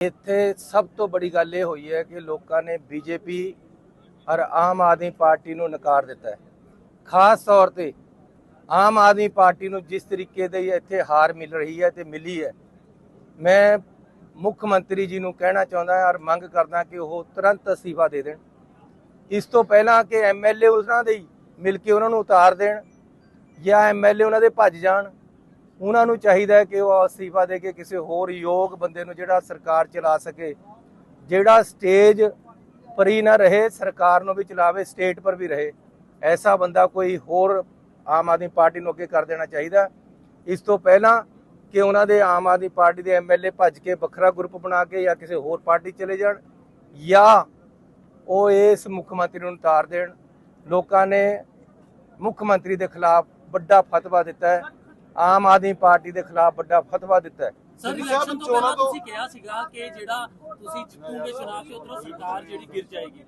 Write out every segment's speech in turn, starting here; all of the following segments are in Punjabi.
ਇੱਥੇ ਸਭ ਤੋਂ ਬੜੀ ਗੱਲ ਇਹ ਹੋਈ ਹੈ ਕਿ ਲੋਕਾਂ ਨੇ ਬੀਜੇਪੀ ਔਰ ਆਮ ਆਦਮੀ ਪਾਰਟੀ ਨੂੰ ਨਕਾਰ ਦਿੱਤਾ ਹੈ। ਖਾਸ ਤੌਰ ਤੇ ਆਮ ਆਦਮੀ ਪਾਰਟੀ ਨੂੰ ਜਿਸ ਤਰੀਕੇ ਦੀ ਇੱਥੇ ਹਾਰ ਮਿਲ ਰਹੀ ਹੈ ਤੇ ਮਿਲੀ ਹੈ, ਮੈਂ ਮੁੱਖ ਮੰਤਰੀ ਜੀ ਨੂੰ ਕਹਿਣਾ ਚਾਹੁੰਦਾ ਔਰ ਮੰਗ ਕਰਦਾ ਕਿ ਉਹ ਤੁਰੰਤ ਅਸਤੀਫਾ ਦੇ ਦੇਣ। ਇਸ ਤੋਂ ਪਹਿਲਾਂ ਕਿ ਐਮਐਲਏ ਉਹਨਾਂ ਦੇ ਹੀ ਮਿਲ ਕੇ ਉਹਨਾਂ ਨੂੰ ਉਤਾਰ ਦੇਣ ਜਾਂ ਐਮਐਲਏ ਉਹਨਾਂ ਦੇ ਭੱਜ ਜਾਣ। ਉਹਨਾਂ ਨੂੰ ਚਾਹੀਦਾ ਹੈ ਕਿ ਉਹ ਅਸਤੀਫਾ ਦੇ ਕੇ ਕਿਸੇ ਹੋਰ ਯੋਗ ਬੰਦੇ ਨੂੰ ਜਿਹੜਾ ਸਰਕਾਰ ਚਲਾ ਸਕੇ, ਜਿਹੜਾ ਸਟੇਜ ਪਰ ਹੀ ਨਾ ਰਹੇ, ਸਰਕਾਰ ਨੂੰ ਵੀ ਚਲਾਵੇ ਸਟੇਟ ਪਰ ਵੀ ਰਹੇ। ਐਸਾ ਬੰਦਾ ਕੋਈ ਹੋਰ ਆਮ ਆਦਮੀ ਪਾਰਟੀ ਨੂੰ ਅੱਗੇ ਕਰ ਦੇਣਾ ਚਾਹੀਦਾ। ਇਸ ਤੋਂ ਪਹਿਲਾਂ ਕਿ ਉਹਨਾਂ ਦੇ ਆਮ ਆਦਮੀ ਪਾਰਟੀ ਦੇ ਐਮਐਲਏ ਭੱਜ ਕੇ ਵੱਖਰਾ ਗਰੁੱਪ ਬਣਾ ਕੇ ਜਾਂ ਕਿਸੇ ਹੋਰ ਪਾਰਟੀ ਚਲੇ ਜਾਣ ਜਾਂ ਉਹ ਇਸ ਮੁੱਖ ਮੰਤਰੀ ਨੂੰ ਉਤਾਰ ਦੇਣ। ਲੋਕਾਂ ਨੇ ਮੁੱਖ ਮੰਤਰੀ ਦੇ ਖਿਲਾਫ ਵੱਡਾ ਫਤਵਾ ਦਿੱਤਾ ਹੈ। ਆਮ ਆਦਮੀ ਪਾਰਟੀ ਦੇ ਖਿਲਾਫ ਵੱਡਾ ਫਤਵਾ ਦਿੱਤਾ ਹੈ। ਸਰ ਜੀ ਇਲੈਕਸ਼ਨ ਸਾਹਿਬ, ਤੋਂ ਚੋਣਾਂ ਪਹਿਲਾਂ ਤੋਂ- ਤੁਸੀਂ ਕਿਹਾ ਸੀਗਾ ਕਿ ਜਿਹੜਾ ਤੁਸੀਂ ਜਿੱਤੂਗੇ ਚੁਣਾਵ ਤੇ ਉਧਰੋਂ ਸਰਕਾਰ ਜਿਹੜੀ ਗਿਰ ਜਾਏਗੀ।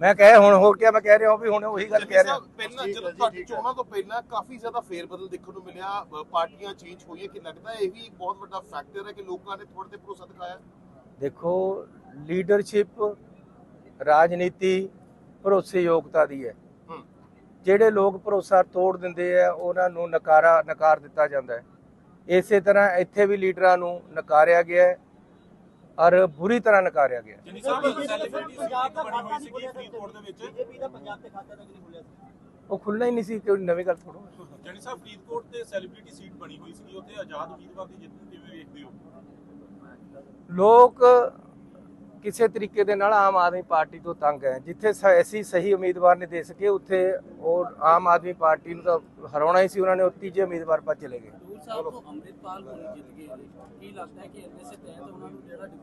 ਮੈਂ ਕਹੇ ਹੁਣ ਹੋਰ ਕਿਆ ਮੈਂ ਕਹਿ ਰਿਹਾ ਹਾਂ ਵੀ ਹੁਣ ਉਹੀ ਗੱਲ ਕਹਿ ਰਿਹਾ। ਪਹਿਲਾਂ ਜਦੋਂ ਤੁਹਾਡੀ ਚੋਣਾਂ ਤੋਂ ਪਹਿਲਾਂ ਕਾਫੀ ਜ਼ਿਆਦਾ ਫੇਰਬਦਲ ਦੇਖਣ ਨੂੰ ਮਿਲਿਆ ਪਾਰਟੀਆਂ ਚੇਂਜ ਹੋਈਆਂ ਕਿ ਲੱਗਦਾ ਇਹ ਵੀ ਇੱਕ ਬਹੁਤ ਵੱਡਾ ਫੈਕਟਰ ਹੈ ਕਿ ਲੋਕਾਂ ਨੇ ਤੁਹਾਡੇ ਤੇ ਭਰੋਸਾ ਦਿਖਾਇਆ। ਦੇਖੋ ਲੀਡਰਸ਼ਿਪ ਰਾਜਨੀਤੀ ਭਰੋਸੇਯੋਗਤਾ ਦੀ ਹੂੰ। ਜਿਹੜੇ ਲੋਕ ਭਰੋਸਾ ਤੋੜ ਦਿੰਦੇ ਆ ਉਹਨਾਂ ਨੂੰ ਨਕਾਰਾ ਨਕਾਰ ਦਿੱਤਾ ਜਾਂਦਾ ਹੈ। ਇਸੇ ਤਰ੍ਹਾਂ ਇੱਥੇ ਵੀ ਲੀਡਰਾਂ ਨੂੰ ਨਕਾਰਿਆ ਗਿਆ ਹੈ ਔਰ ਬੁਰੀ ਤਰ੍ਹਾਂ ਨਕਾਰਿਆ ਗਿਆ ਸੀ ਉਹ ਖੁੱਲਣਾ ਹੀ ਨਹੀਂ ਸੀ ਕੋਈ ਨਵੀਂ ਗੱਲ ਥੋੜੋ ਜਣੀ ਸਾਹਿਬ ਫਰੀਦਕੋਟ ਤੇ ਸੈਲੀਬ੍ਰਿਟੀ ਸੀਟ ਬਣੀ ਹੋਈ ਸੀਗੀ ਉੱਥੇ ਆਜ਼ਾਦ ਉਮੀਦਵਾਰ ਦੀ ਜਿੱਤ ਨੂੰ ਕਿਵੇਂ ਵੇਖਦੇ ਹੋ? ਲੋਕ ਕਿਸੇ ਤਰੀਕੇ ਦੇ ਨਾਲ ਆਮ ਆਦਮੀ ਪਾਰਟੀ ਤੋਂ ਤੰਗ ਹੈ। ਜਿੱਥੇ ਐਸੀ ਸਹੀ ਉਮੀਦਵਾਰ ਨਹੀਂ ਦੇ ਸਕੇ ਉੱਥੇ ਉਹ ਆਮ ਆਦਮੀ ਪਾਰਟੀ ਨੂੰ ਤਾਂ ਹਰਾਉਣਾ ਹੀ ਸੀ ਉਹਨਾਂ ਨੇ ਉਹ ਤੀਜੇ ਉਮੀਦਵਾਰ ਪਰ ਚਲੇ ਗਏ। ਨੇ। ਨੂੰ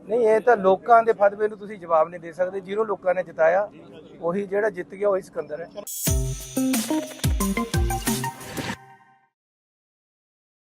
ਨਹੀਂ ਇਹ ਤਾਂ ਲੋਕਾਂ ਦੇ ਫਤਵੇ ਨੂੰ ਤੁਸੀਂ ਜਵਾਬ ਨਹੀਂ ਦੇ ਸਕਦੇ ਜਿਹਨੂੰ ਲੋਕਾਂ ਨੇ ਜਿਤਾਇਆ ਉਹੀ ਜਿਹੜਾ ਜਿੱਤ ਗਿਆ ਉਹੀ ਸਿਕੰਦਰ ਹੈ।